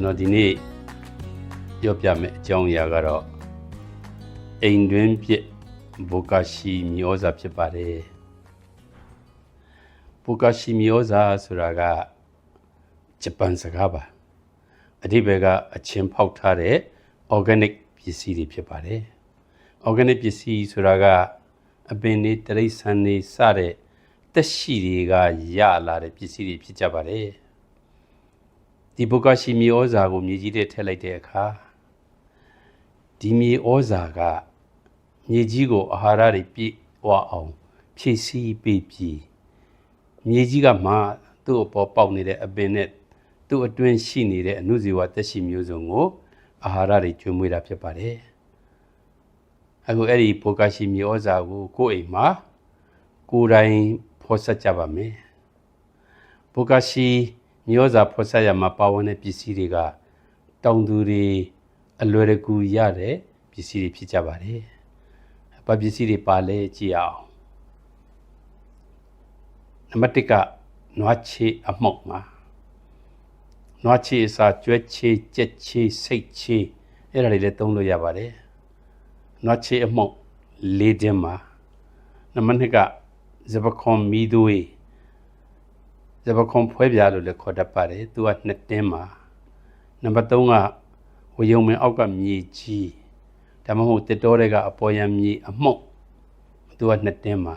ကျွန်တော်ဒီနေ့ပြောပြမယ့်အကြောင်းအရာကတော့အိမ်တွင်းပြစ်ဘိုကာရှိမျိုးစာဖြစ်ပါတယ်ဘိုကာရှိမျိုးစာဆိုတာကဂျပန်စကားပါအဓိပ္ပာယ်ကအချင်းဖောက်ထားတဲ့ organic ပစ္စည်းတွေဖြစ်ပါတယ် organic ပစ္စည်းဆိုတာကအပင်တွေတရိတ်ဆန်တွေစတဲ့တက်ရှိတွေကရလာတဲ့ပစ္စည်းတွေဖြစ်ကြပါတယ် ဒီဘုကရှိမြေဩဇာကိုမြေကြီးထဲထည့်လိုက်တဲ့အခါဒီမြေဩဇာကမြေကြီးကိုအာဟာရတွေပြည့်ဝအောင်ဖြည့်ဆည်းပေးပြီးမြေကြီးကမှသူ့အပေါ်ပေါက်နေတဲ့အပင်နဲ့သူ့အတွင်းရှိနေတဲ့အနုဇီဝသက်ရှိမျိုးစုံကိုအာဟာရတွေကျွေးမွေးတာဖြစ်ပါတယ်အခုအဲ့ဒီဘုကရှိမြေဩဇာကိုကိုယ့်အိမ်မှာကိုယ်တိုင်ဖော်ဆက်ကြပါမယ်ဘုကရှိ မျိုးစာဖော်ဆက်ရမှာပါဝင်တဲ့ပစ္စည်းတွေကတောင်သူတွေအလွယ်တကူရတဲ့ပစ္စည်းတွေဖြစ်ကြပါတယ်။ဘာပစ္စည်းတွေပါလဲကြည့်အောင်။နံပါတ်1ကနွားချေအမှုတ်မှာနွားချေအစားကျွဲချေကြက်ချေစိတ်ချေအဲ့ဒါတွေလည်းသုံးလို့ရပါတယ်။နွားချေအမှုတ်လေးတင်းမှာနံပါတ်2ကဇပခွန်မီသွေး ဇပခွန်ဖွဲပြားလို့လည်းခေါ်တတ်ပါတယ်သူကနှစ်တင်းမှာနံပါတ်3ကဝယုံမင်းအောက်ကမြေကြီးဒါမှမဟုတ်တစ်တော်တွေကအပေါ်ယံမြေအမှုတ်သူကနှစ်တင်းမှာ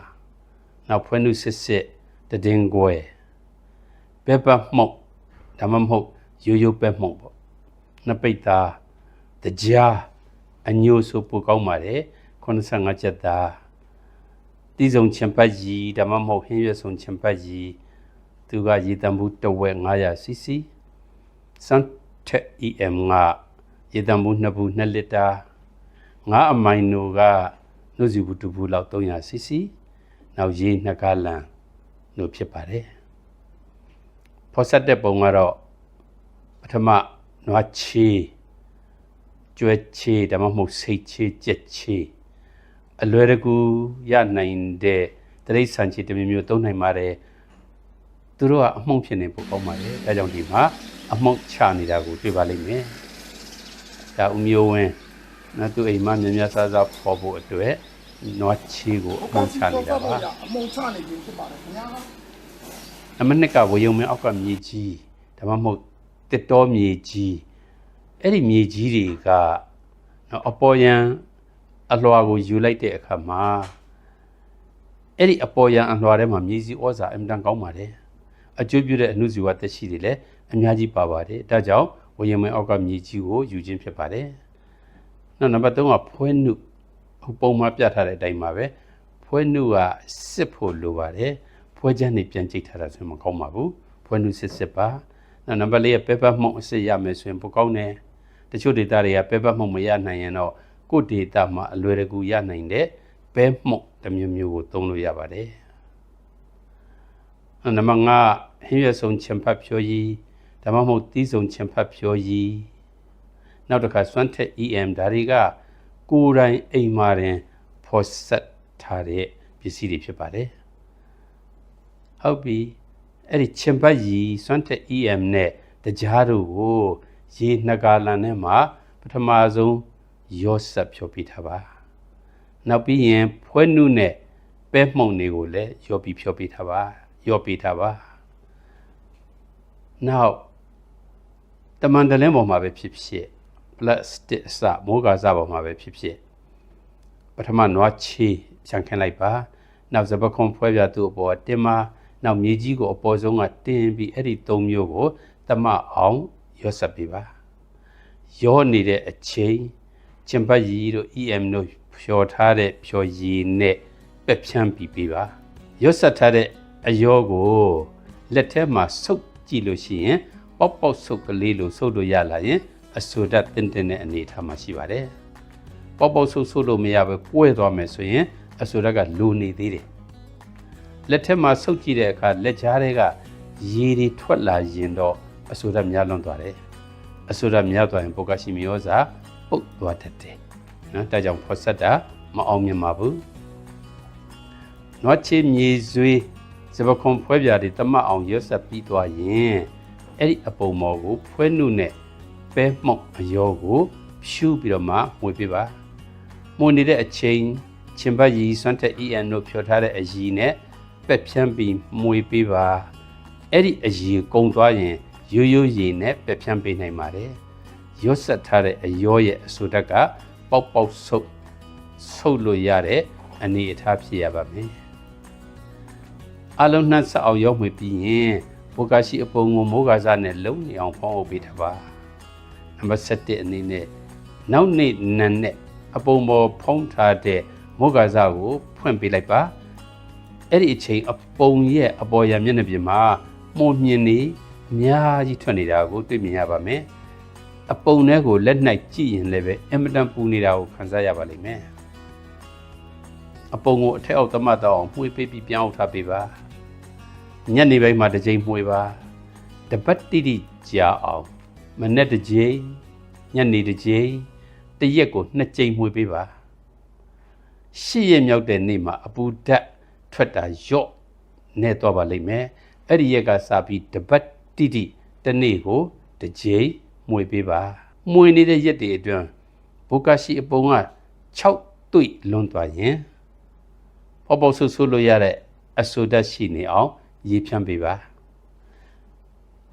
နောက်ဖွဲနုစစ်စစ်တည်င်းကွယ်ပက်ပတ်မှုတ်ဒါမှမဟုတ်ရိုးရိုးပက်မှုတ်ပေါ့နှစ်ပိတ်သားတကြားအညို့ဆိုပိုကောင်းပါတယ်85ချက်သားတီးစုံချင်ပတ်ကြီးဒါမှမဟုတ်ဟင်းရွက်စုံချင်ပတ်ကြီး သူကရေတံဘူးတဝက် 900 cc စန်ထက် em ကရေတံဘူး2ဘူး2လီတာငါအမိုင်နိုကနှုတ်စီဘူး2ဘူးလောက် 300 cc နောက်ရေ2ဂါလန်လို့ဖြစ်ပါတယ်ဖော်ဆက်တဲ့ပုံကတော့ပထမနွားချေကျွဲချေဒါမှမဟုတ်စိတ်ချေကြက်ချေအလွယ်တကူရနိုင်တဲ့တရိတ်ဆန်ချေတစ်မျိုးမျိုးသုံးနိုင်ပါတယ် သူတို့ကအမှုန့်ဖြစ်နေပို့ကောင်းပါတယ်ဒါကြောင့်ဒီမှာအမှုန့်ချနေတာကိုတွေ့ပါလိမ့်မယ်ဒါဦးမျိုးဝင်းနော်သူအိမ်မှာမြင်မြဆဆဖော်ဖို့အတွက်နွားချီကိုအမှုန့်ချနေတာပါအမုံချနေခြင်းဖြစ်ပါတယ်ခင်ဗျာနံပါတ်2ကဝယုံမင်းအောက်ကမြေကြီးဒါမှမဟုတ်တစ်တော်မြေကြီးအဲ့ဒီမြေကြီးတွေကနော်အပေါ်ယံအလွှာကိုယူလိုက်တဲ့အခါမှာအဲ့ဒီအပေါ်ယံအလွှာထဲမှာမြေကြီးဩဇာအင်တန်ကောင်းပါတယ် အကျိုးပြုတဲ့အနုဇီဝသက်ရှိတွေလည်းအများကြီးပါပါတယ်ဒါကြောင့်ဝယုံမင်းအောက်ကမြေကြီးကိုယူခြင်းဖြစ်ပါတယ်နောက်နံပါတ်3ကဖွဲနုဟိုပုံမှာပြထားတဲ့အတိုင်းပါပဲဖွဲနုကစစ်ဖို့လိုပါတယ်ဖွဲချမ်းနေပြန်ကြိတ်ထားတာဆိုရင်မကောင်းပါဘူးဖွဲနုစစ်စစ်ပါနောက်နံပါတ်4ကပဲပတ်မှုန့်အစစ်ရမယ်ဆိုရင်ပိုကောင်းတယ်တချို့ဒေတာတွေကပဲပတ်မှုန့်မရနိုင်ရင်တော့ကိုယ့်ဒေတာမှာအလွယ်တကူရနိုင်တဲ့ပဲမှုန့်တစ်မျိုးမျိုးကိုသုံးလို့ရပါတယ် နံပါတ်5ဟင်းရွက်ဆုံးချင်ဖတ်ဖြိုးကြီးဒါမှမဟုတ်တီးဆုံးချင်ဖတ်ဖြိုးကြီးနောက်တစ်ခါစွမ်းထက် EM ဒါတွေကကိုယ်တိုင်အိမ်မှာတင်ဖော်ဆက်ထားတဲ့ပစ္စည်းတွေဖြစ်ပါတယ်ဟုတ်ပြီအဲ့ဒီချင်ပတ်ကြီးစွမ်းထက် EM နဲ့တကြားတို့ကိုရေနှစ်ကာလန်ထဲမှာပထမဆုံးရောဆက်ဖြောပြထားပါနောက်ပြီးရင်ဖွဲနုနဲ့ပဲမှုန်တွေကိုလည်းရောပြီးဖြောပြထားပါ ရောပြထားပါနောက်တမန်တလင်းပေါ်မှာပဲဖြစ်ဖြစ်ပလတ်စတစ်အစမိုးကာစပေါ်မှာပဲဖြစ်ဖြစ်ပထမနွားချေချန်ခင်းလိုက်ပါနောက်ဇပခွန်ဖွဲပြသူ့အပေါ်တင်မာနောက်မြေကြီးကိုအပေါ်ဆုံးကတင်းပြီးအဲ့ဒီ၃မျိုးကိုတမအောင်ရောဆက်ပေးပါရောနေတဲ့အချိန်ကျင်ပတ်ရီတို့ EM တို့ဖြော်ထားတဲ့ဖြော်ရည်နဲ့ပက်ဖြန်းပြီးပေးပါရောဆက်ထားတဲ့ အယောကိုလက်ထဲမှာဆုပ်ကြည့်လို့ရှိရင်ပေါက်ပေါက်ဆုပ်ကလေးလိုဆုပ်လို့ရလာရင်အဆူဓာတ်တင်းတင်းတဲ့အနေအထားမှာရှိပါတယ်ပေါက်ပေါက်ဆုပ်ဆုပ်လို့မရပဲကွဲသွားမယ်ဆိုရင်အဆူဓာတ်ကလိုနေသေးတယ်လက်ထက်မှာဆုပ်ကြည့်တဲ့အခါလက်ကြားတွေကရေတွေထွက်လာရင်တော့အဆူဓာတ်များလွန်သွားတယ်အဆူဓာတ်များသွားရင်ပိုကရှိမီယောဇာပုတ်သွားတတ်တယ်နော်ဒါကြောင့်ဖော်ဆက်တာမအောင်မြင်ပါဘူးနွားချေမြေဆွေး စပခွန်ဖွဲပြားတွေတမတ်အောင်ရွတ်ဆက်ပြီးသွားရင်အဲ့ဒီအပုံမော်ကိုဖွဲနုနဲ့ပဲမှုတ်အယောကိုဖြူပြီးတော့မှမှွေပေးပါမှွေနေတဲ့အချိန်ချင်းပတ်ရီစွမ်းတက် EN တို့ဖြောထားတဲ့အရီနဲ့ပက်ဖြန်းပြီးမှွေပေးပါအဲ့ဒီအရီကုံသွားရင်ရိုးရိုးရည်နဲ့ပက်ဖြန်းပေးနိုင်ပါတယ်ရွတ်ဆက်ထားတဲ့အယောရဲ့အဆူတက်ကပေါက်ပေါက်ဆုပ်ဆုပ်လို့ရတဲ့အနေအထားဖြစ်ရပါမယ် အလုံးနှက်စအောင်ရောက်မှပြီးရင်ဘိုကာရှိအပုံကိုမိုးကားစားနဲ့လုံနေအောင်ဖောင်းအုပ်ပေးထားပါနံပါတ်7အနေနဲ့နောက်နေ့နံနဲ့အပုံပေါ်ဖုံးထားတဲ့မိုးကားစားကိုဖွင့်ပေးလိုက်ပါအဲ့ဒီအချိန်အပုံရဲ့အပေါ်ရမျက်နှာပြင်မှာမှုန်မြင်နေအများကြီးထွက်နေတာကိုတွေ့မြင်ရပါမယ်အပုံထဲကိုလက်၌ကြည့်ရင်လည်းပဲအင်မတန်ပူနေတာကိုခံစားရပါလိမ့်မယ်အပုံကိုအထက်အောက်သမတ်တော့အောင်မှွေပေးပြီးပြောင်းထားပေးပါ ညနေပိုင်းမှာတစ်ချိန်မှွေပါတပတ်တိတိကြာအောင်မနေ့တစ်ချိန်ညနေတစ်ချိန်တစ်ရက်ကိုနှစ်ချိန်မှွေပေးပါရှစ်ရက်မြောက်တဲ့နေ့မှာအပူဓာတ်ထွက်တာရော့နေတော့ပါလိမ့်မယ်အဲ့ဒီရက်ကစပြီးတပတ်တိတိတစ်နေ့ကိုတစ်ချိန်မှွေပေးပါမှွေနေတဲ့ရက်တွေအတွင်းဘုကရှိအပုံက6တွေ့လွန်သွားရင်ပေါပေါဆူဆူလို့ရတဲ့အဆိုဓာတ်ရှိနေအောင် ရေးဖြန့်ပေးပါ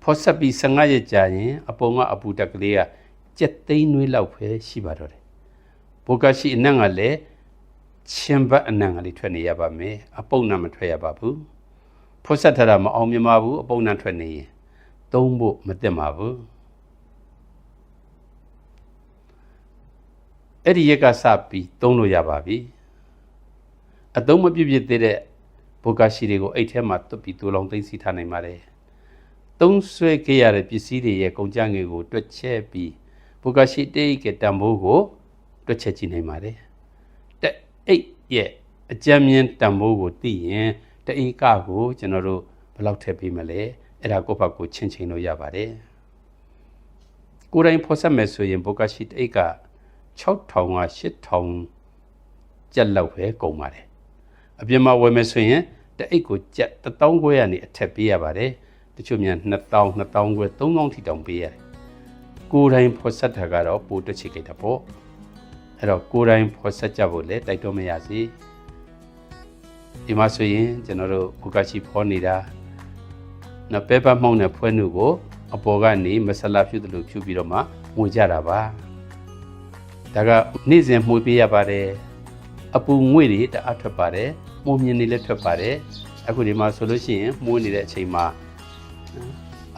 ဖော်ဆက်ပြီး15ရက်ကြာရင်အပုံကအပူတက်ကလေးကကြက်သိန်းနွေးလောက်ပဲရှိပါတော့တယ်ဘုကရှိအနံ့ကလည်းချင်းဘတ်အနံ့ကလေးထွက်နေရပါမယ်အပုံနံမထွက်ရပါဘူးဖော်ဆက်ထားတာမအောင်မြင်ပါဘူးအပုံနံထွက်နေရင်သုံးဖို့မသင့်ပါဘူးအဲ့ဒီရက်ကစပြီးသုံးလို့ရပါပြီအသုံးမပြည့်ပြည့်သေးတဲ့ ဘုကရှိတွေကိုအိတ်ထဲမှာတွတ်ပြီးတူလောင်သိမ်းစီထားနိုင်ပါတယ်သုံးဆွဲခဲ့ရတဲ့ပစ္စည်းတွေရဲ့ကုန်ကြငွေကိုတွက်ချက်ပြီးဘုကရှိတိတ်ကတံမိုးကိုတွက်ချက်ကြည့်နိုင်ပါတယ်တဲ့အိတ်ရဲ့အကြမ်းမြင်တံမိုးကိုသိရင်တအိတ်ကကိုကျွန်တော်တို့ဘယ်လောက်ထည့်ပေးမလဲအဲ့ဒါကိုယ့်ဘက်ကိုချင်းချင်းလို့ရပါတယ်ကိုယ်တိုင်ဖော်ဆက်မယ်ဆိုရင်ဘုကရှိတိတ်က6000က8000ကျက်လောက်ပဲကုန်ပါတယ် အပြင်မှာဝယ်မယ်ဆိုရင်တအိတ်ကိုကျက်1000ခွဲကနေအထက်ပေးရပါတယ်တချို့မြန်2000 2000ခွဲ3000ထိတောင်ပေးရတယ်ကိုယ်တိုင်ဖော်ဆက်တာကတော့ပိုတက်ချစ်ကြတာပေါ့အဲ့တော့ကိုယ်တိုင်ဖော်ဆက်ကြဖို့လည်းတိုက်တော့မရစီဒီမှာဆိုရင်ကျွန်တော်တို့ဘူကာချီဖောနေတာနော်ပဲပတ်မှုန့်နဲ့ဖွဲနုကိုအပေါ်ကနေမဆလာဖြူတယ်လို့ဖြူပြီးတော့မှငွေကြတာပါဒါကနေ့စဉ်မှုပေးရပါတယ်အပူငွေတွေတအားထွက်ပါတယ် မှုမြင်နေလည်းထွက်ပါတယ်အခုဒီမှာဆိုလို့ရှိရင်မှုနေတဲ့အချိန်မှာ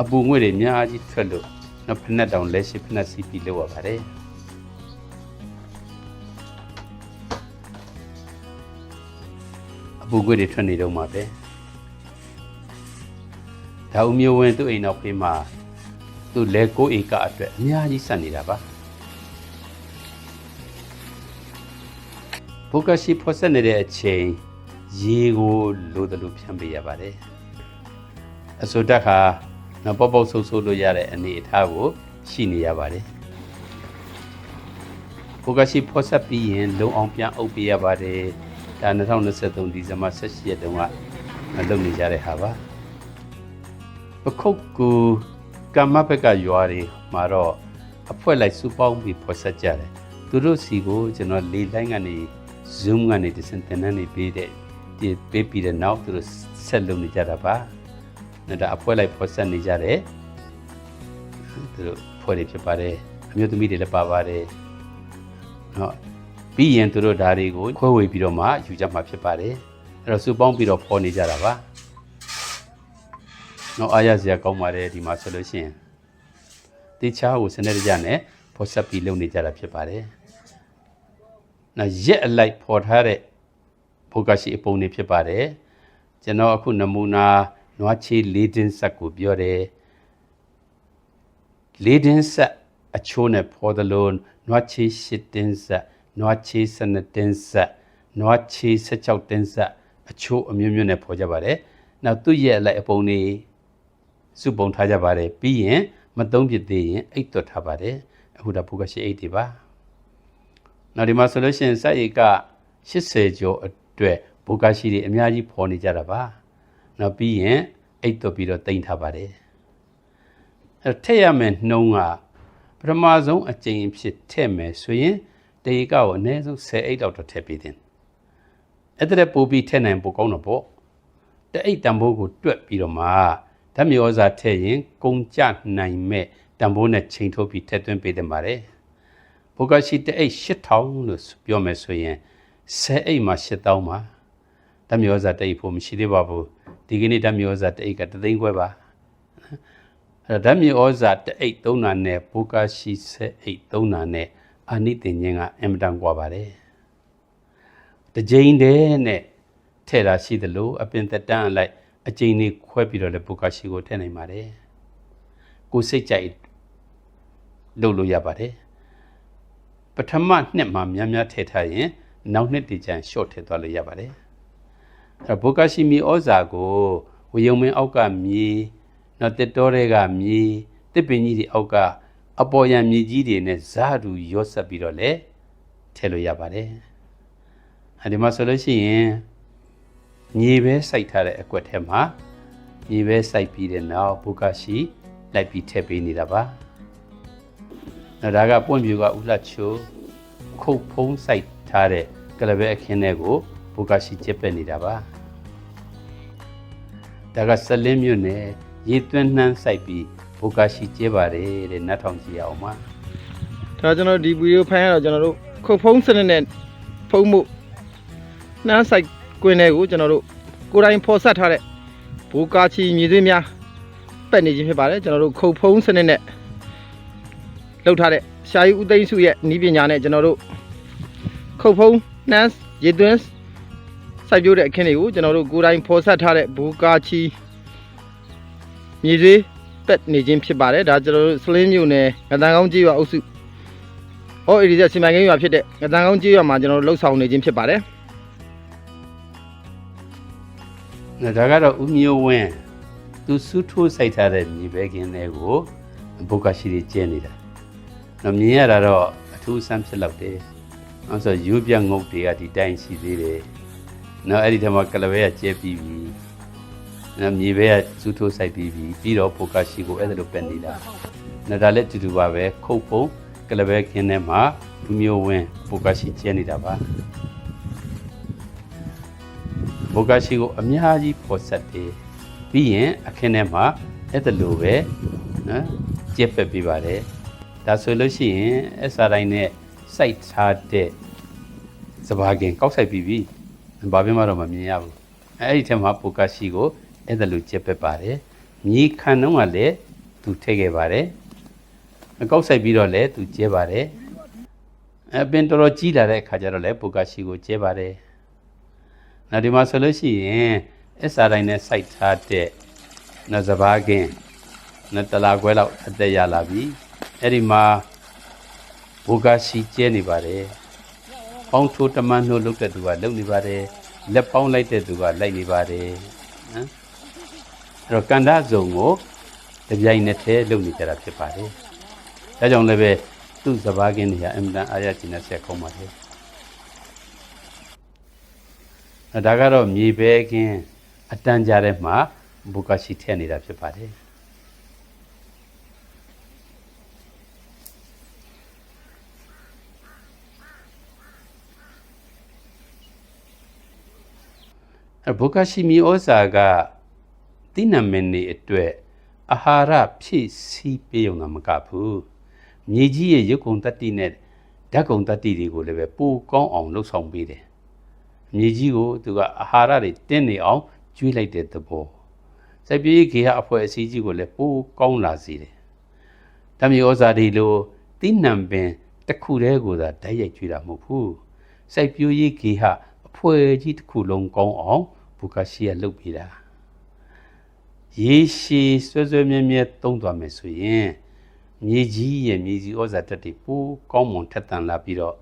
အပူငွေတွေအများကြီးထွက်လို့နော်ဖက်နဲ့တောင်လက်ရှိဖက်နဲ့စီးပြီးလောက်ရပါတယ်အပူငွေတွေထွက်နေတော့မှာပဲဒါဦးမျိုးဝင်သူ့အိမ်နောက်ဖေးမှာသူ့လက်ကိုဧကအတွက်အများကြီးဆက်နေတာပါဘုကရှိဖော်ဆက်နေတဲ့အချိန် ရေကိုလိုတယ်လို့ဖြန့်ပေးရပါတယ်အစိုးတက်ခါနော်ပေါက်ပေါက်ဆိုးဆိုးလို့ရတဲ့အနေအထားကိုရှိနေရပါတယ်ဘုကရှိဖော်ဆက်ပြီးရင်လုံအောင်ပြန်အုပ်ပေးရပါတယ်ဒါ2023ဒီဇင်ဘာ18ရက်တုန်းကလုပ်နေကြတဲ့ဟာပါပခုတ်ကူကမ္မဘက်ကရွာတွေမှာတော့အဖွဲ့လိုက်စုပေါင်းပြီးဖော်ဆက်ကြတယ်သူတို့စီကိုကျွန်တော်လေလိုင်းကနေ Zoom ကနေဒီစင်တင်နေပေးတဲ့ဒီ ပေးပြီးတဲ့နောက်သူတို့ဆက်လုပ်နေကြတာပါ။ဒါအဖွဲလိုက်ဖော်ဆက်နေကြတယ်။သူတို့ဖွဲ့တွေဖြစ်ပါတယ်။အမျိုးသမီးတွေလည်းပါပါတယ်။ဟုတ်ပြီးရင်သူတို့ဓာတ်တွေကိုခွဲဝေပြီးတော့မှယူကြမှာဖြစ်ပါတယ်။အဲ့တော့စုပေါင်းပြီးတော့ဖော်နေကြတာပါ။တော့အားရစရာကောင်းပါတယ်ဒီမှာဆိုလို့ရှိရင်တေချာကိုစနေကြနဲ့ဖော်ဆက်ပြီးလုပ်နေကြတာဖြစ်ပါတယ်။နော်ရက်အလိုက်ဖော်ထားတဲ့ ဘုကရှိအပုံတွေဖြစ်ပါတယ်ကျွန်တော်အခုနမူနာနွားချေလေးတင်းဆက်ကိုပြောတယ်လေးတင်းဆက်အချိုးနဲ့ဖော်တယ်လို့နွားချေရှစ်တင်းဆက်နွားချေစနတင်းဆက်နွားချေ16တင်းဆက်အချိုးအမျိုးမျိုးနဲ့ဖော်ကြပါတယ်နောက်သူ့ရဲ့အလိုက်အပုံတွေစုပုံထားကြပါတယ်ပြီးရင်မသုံးပြသေးရင်အိတ်သွတ်ထားပါတယ်အခုဒါဘုကရှိအိတ်တွေပါနောက်ဒီမှာဆိုလို့ရှိရင်စက်ဧက80ကျော်အ တွက်ဘုကရှိတွေအများကြီးပေါ်နေကြတာပါနောက်ပြီးရင်အိတ်တော့ပြီးတော့တင်ထားပါတယ်အဲထည့်ရမယ်နှုံးကဘထမဆုံးအကြိမ်အဖြစ်ထည့်မယ်ဆိုရင်တရေကကိုအနည်းဆုံး10အိတ်တော့ထည့်ပေးတယ်အဲ့ဒါပို့ပြီးထည့်နိုင်ပိုကောင်းတော့ပေါ့တအိတ်တန်ဖိုးကိုတွက်ပြီးတော့မှဓာတ်မြေဩဇာထည့်ရင်ကုန်ကြနိုင်မဲ့တန်ဖိုးနဲ့ချိန်ထုတ်ပြီးထည့်သွင်းပေးတယ်ပါတယ်ဘုကရှိတအိတ်8000လို့ပြောမယ်ဆိုရင် 10အိတ်မှာ8000ပါဓာတ်မြေဩဇာတအိတ်ဖို့မရှိသေးပါဘူးဒီကနေ့ဓာတ်မြေဩဇာတအိတ်ကတသိန်းခွဲပါအဲ့တော့ဓာတ်မြေဩဇာတအိတ်သုံးတာနဲ့ဘုကရှိ10အိတ်သုံးတာနဲ့အာနိသင်ခြင်းကအင်မတန်กว่าပါတယ်တစ်ကြိမ်တည်းနဲ့ထဲ့တာရှိသလိုအပင်သက်တန်းအလိုက်အကြိမ်လေးခွဲပြီးတော့လည်းဘုကရှိကိုထည့်နိုင်ပါတယ်ကိုယ်စိတ်ကြိုက်လုပ်လို့ရပါတယ်ပထမနှစ်မှာများများထည့်ထားရင် နောက်နှစ်တည်ကျရင် short ထည့်သွားလို့ရပါတယ်အဲ့ဘုကရှိမီဩဇာကိုဝေယုံမင်းအောက်ကမြေနော်တစ်တော်တွေကမြေတစ်ပင်ကြီးတွေအောက်ကအပေါ်ယံမြေကြီးတွေနဲ့ဇာတူရောဆက်ပြီးတော့လည်းထည့်လို့ရပါတယ်အဲဒီမှာဆိုလို့ရှိရင်မြေပဲစိုက်ထားတဲ့အကွက်ထဲမှာမြေပဲစိုက်ပြီးတဲ့နောက်ဘုကရှိလိုက်ပြီးထည့်ပေးနေတာပါနော်ဒါကပွင့်ပြူကဥလှချိုခုတ်ဖုံးစိုက် ထားတဲ့ကလပဲအခင်းတွေကိုဘုကရှိကျက်ပက်နေတာပါဒါကစလင်းမြို့နယ်ရေသွင်းနှမ်းစိုက်ပြီးဘုကရှိကျဲပါတယ်တဲ့နတ်ထောင်ကြည့်အောင်ပါဒါကျွန်တော်ဒီဗီဒီယိုဖိုင်ကတော့ကျွန်တော်တို့ခုတ်ဖုံးစနစ်နဲ့ဖုံးမှုနှမ်းဆိုင်ကွင်းတွေကိုကျွန်တော်တို့ကိုယ်တိုင်ဖော်ဆက်ထားတဲ့ဘူကာချီမြေသွေးများပက်နေခြင်းဖြစ်ပါတယ်ကျွန်တော်တို့ခုတ်ဖုံးစနစ်နဲ့လုပ်ထားတဲ့ရှာယူဦးသိန်းစုရဲ့ဤပညာနဲ့ကျွန်တော်တို့ ခုတ်ဖုံးနှမ်းရေသွင်းစိုက်ပျိုးတဲ့အခင်းတွေကိုကျွန်တော်တို့ကိုယ်တိုင်ဖော်ဆက်ထားတဲ့ဘူကာချီမြေသွေးပက်နေခြင်းဖြစ်ပါတယ်ဒါကျွန်တော်တို့စလင်းမြို့နယ်ငတန်ကောင်းကြီးရွာအုပ်စုဟောအေဒီဇက်စီမံကိန်းရွာဖြစ်တဲ့ငတန်ကောင်းကြီးရွာမှာကျွန်တော်တို့လှုပ်ဆောင်နေခြင်းဖြစ်ပါတယ်နော်ဒါကတော့ဥမျိုးဝင်းသူစူးထိုးစိုက်ထားတဲ့မြေပဲကင်းတွေကိုဘုကရှိတွေကျဲနေတာနော်မြင်ရတာတော့အထူးဆန်းဖြစ်လောက်တယ် နောက်ဆိုယူပြငုတ်တွေကဒီတိုင်းရှိသေးတယ်နော်အဲ့ဒီထက်မှကလပဲကကျဲပြီးပြီနော်မြေပဲကစူးထိုးစိုက်ပြီးပြီပြီးတော့ဘုကရှိကိုအဲ့ဒါလိုပဲနေတာနော်ဒါလည်းတူတူပါပဲခုတ်ဖုံကလပဲကင်းထဲမှာဥမျိုးဝင်းဘုကရှိကျဲနေတာပါဘုကရှိကိုအများကြီးပေါ်ဆက်တယ်ပြီးရင်အခင်းထဲမှာအဲ့ဒါလိုပဲနော်ကျက်ပက်ပြပါတယ်ဒါဆိုလို့ရှိရင်အစာတိုင်းနဲ့ စိုက်ထားတဲ့စပါးကင်ကောက်ဆိုင်ပြီးပြီဘာပြမတော့မမြင်ရဘူးအဲ့ဒီထဲမှာဘုကရှိကိုအဲ့ဒါလိုကျက်ပက်ပါတယ်မြေခံတော့ကလည်းသူထည့်ခဲ့ပါတယ်ကောက်ဆိုင်ပြီးတော့လည်းသူကျဲပါတယ်အပင်တော်တော်ကြီးလာတဲ့အခါကျတော့လည်းဘုကရှိကိုကျဲပါတယ်နောက်ဒီမှာဆိုလို့ရှိရင်အစ္စာတိုင်းနဲ့စိုက်ထားတဲ့နဇဘာကင်းနတလာခွဲလောက်အသက်ရလာပြီအဲ့ဒီမှာ ဘူကရှိကျဲနေပါတယ်ပေါင်းထိုးတမန်နှုတ်လုပ်တဲ့သူကလုပ်နေပါတယ်လက်ပေါင်းလိုက်တဲ့သူကလိုက်နေပါတယ်နော်အဲ့တော့ကန္ဓာဇုံကိုတပြိုင်နက်တည်းလုပ်နေကြတာဖြစ်ပါတယ်ဒါကြောင့်လည်းပဲသူ့စဘာကင်းတွေကအင်မတန်အားရကျင်တဲ့ဆက်ခုံးပါတယ်ဒါကတော့မြေပဲကင်းအတန်းကြတဲ့မှာဘုကရှိထည့်နေတာဖြစ်ပါတယ် အဘုကရှိမီဩဇာကတိနမင်းနေအတွက်အာဟာရဖြည့်ဆည်းပေးုံကမကဘူးမြေကြီးရဲ့ရုပ်ကုံတတ္တိနဲ့ဓာတ်ကုံတတ္တိတွေကိုလည်းပဲပိုကောင်းအောင်လှုပ်ဆောင်ပေးတယ်မြေကြီးကိုသူကအာဟာရတွေတင်းနေအောင်ကျွေးလိုက်တဲ့သဘောစိုက်ပျိုးရေးခေတ်အဖွဲ့အစည်းကြီးကိုလည်းပိုကောင်းလာစေတယ်။ဓမြေဩဇာတွေလိုတိနံပင်တစ်ခုတည်းကိုသာဓာတ်ရိုက်ကျွေးတာမဟုတ်ဘူး။စိုက်ပျိုးရေးခေတ်အ ဖွဲ့ကြီးတစ်ခုလုံးကောင်းအောင်ဘူကာရှိကလုပ်ပေးတာရေရှည်ဆွဲဆွဲမြဲမြဲတုံးသွားမယ်ဆိုရင်မြေကြီးရဲ့မြေကြီးဩဇာတက်တွေပိုကောင်းမွန်ထက်သန်လာပြီးတော့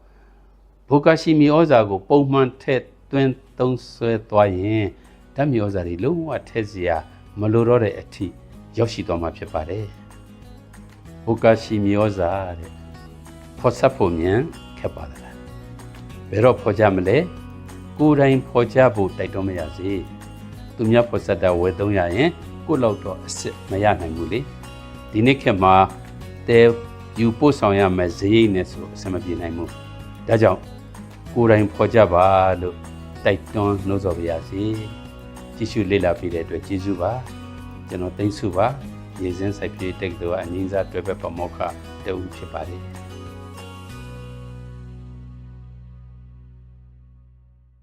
ဘူကာရှိမြေဩဇာကို ပုံမှန်ထက်သွင်းသုံးဆွဲသွားရင်ဓာတ်မြေဩဇာတွေလုံးဝထက်စရာမလိုတော့တဲ့အထိရောက်ရှိသွားမှာဖြစ်ပါတယ်ဘူကာရှိမြေဩဇာတဲ့ဖော်ဆက်ဖို့မြန်ခက်ပါလားဘယ်တော့ဖော်ကြမလဲ ကိုယ်တိုင်ဖော်ကြဖို့တိုက်တော့မရစေသူများဖော်ဆက်တာဝယ်သုံးရရင်ကိုယ့်လောက်တော့အစ်စ်မရနိုင်ဘူးလေဒီနေ့ခေတ်မှာတဲယူပို့ဆောင်ရမယ်ဈေးနဲ့ဆိုအဆင်မပြေနိုင်ဘူးဒါကြောင့်ကိုယ်တိုင်ဖော်ကြပါလို့တိုက်တွန်းနှိုးဆော်ပါရစေကြည့်ရှုလေ့လာပြီးတဲ့အတွက်ကျေးဇူးပါကျွန်တော်သိမ့်စုပါရေစင်းစိုက်ပြေးတက်တော်အငင်းစားတွဲဘက်ပမောက္ခတူဖြစ်ပါတယ်